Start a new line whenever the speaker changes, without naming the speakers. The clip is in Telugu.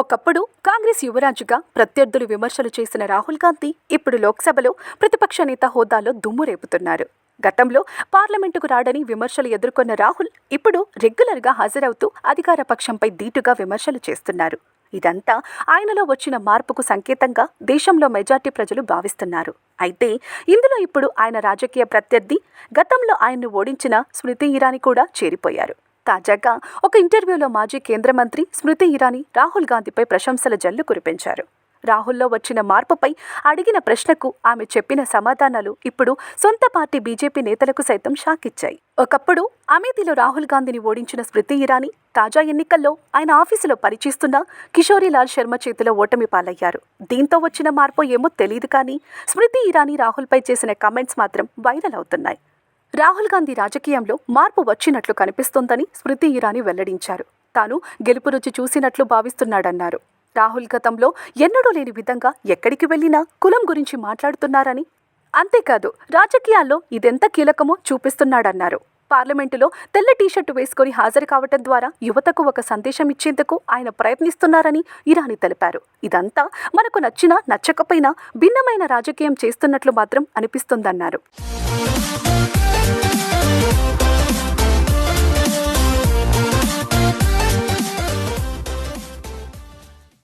ఒకప్పుడు కాంగ్రెస్ యువరాజుగా ప్రత్యర్థులు విమర్శలు చేసిన రాహుల్ గాంధీ ఇప్పుడు లోక్సభలో ప్రతిపక్ష నేత హోదాలో దుమ్ము రేపుతున్నారు. గతంలో పార్లమెంటుకు రాడని విమర్శలు ఎదుర్కొన్న రాహుల్ ఇప్పుడు రెగ్యులర్గా హాజరవుతూ అధికార పక్షంపై దీటుగా విమర్శలు చేస్తున్నారు. ఇదంతా ఆయనలో వచ్చిన మార్పుకు సంకేతంగా దేశంలో మెజార్టీ ప్రజలు భావిస్తున్నారు. అయితే ఇందులో ఇప్పుడు ఆయన రాజకీయ ప్రత్యర్థి గతంలో ఆయన్ను ఓడించిన స్మృతి ఇరానీ కూడా చేరిపోయారు. తాజాగా ఒక ఇంటర్వ్యూలో మాజీ కేంద్ర మంత్రి స్మృతి ఇరానీ రాహుల్ గాంధీపై ప్రశంసల జల్లు కురిపించారు. రాహుల్లో వచ్చిన మార్పుపై అడిగిన ప్రశ్నకు ఆమె చెప్పిన సమాధానాలు ఇప్పుడు సొంత పార్టీ బీజేపీ నేతలకు సైతం షాక్ ఇచ్చాయి ఒకప్పుడు అమేథీలో రాహుల్ గాంధీని ఓడించిన స్మృతి ఇరానీ తాజా ఎన్నికల్లో ఆయన ఆఫీసులో పరిచిస్తున్న కిషోరీలాల్ శర్మ చేతిలో ఓటమి పాలయ్యారు. దీంతో వచ్చిన మార్పు ఏమో తెలియదు కానీ స్మృతి ఇరానీ రాహుల్పై చేసిన కామెంట్స్ మాత్రం వైరల్ అవుతున్నాయి. రాహుల్ గాంధీ రాజకీయంలో మార్పు వచ్చినట్లు కనిపిస్తోందని స్మృతి ఇరానీ వెల్లడించారు. తాను గెలుపు రుచి చూసినట్లు భావిస్తున్నాడన్నారు. రాహుల్ గతంలో ఎన్నడూ లేని విధంగా ఎక్కడికి వెళ్ళినా కులం గురించి మాట్లాడుతున్నారని అంతేకాదు రాజకీయాల్లో ఇదెంత కీలకమో చూపిస్తున్నాడన్నారు. పార్లమెంటులో తెల్ల టీషర్టు వేసుకొని హాజరు కావటం ద్వారా యువతకు ఒక సందేశం ఇచ్చేందుకు ఆయన ప్రయత్నిస్తున్నారని ఇరానీ తెలిపారు. ఇదంతా మనకు నచ్చినా నచ్చకపోయినా భిన్నమైన రాజకీయం చేస్తున్నట్లు మాత్రం అనిపిస్తుందన్నారు.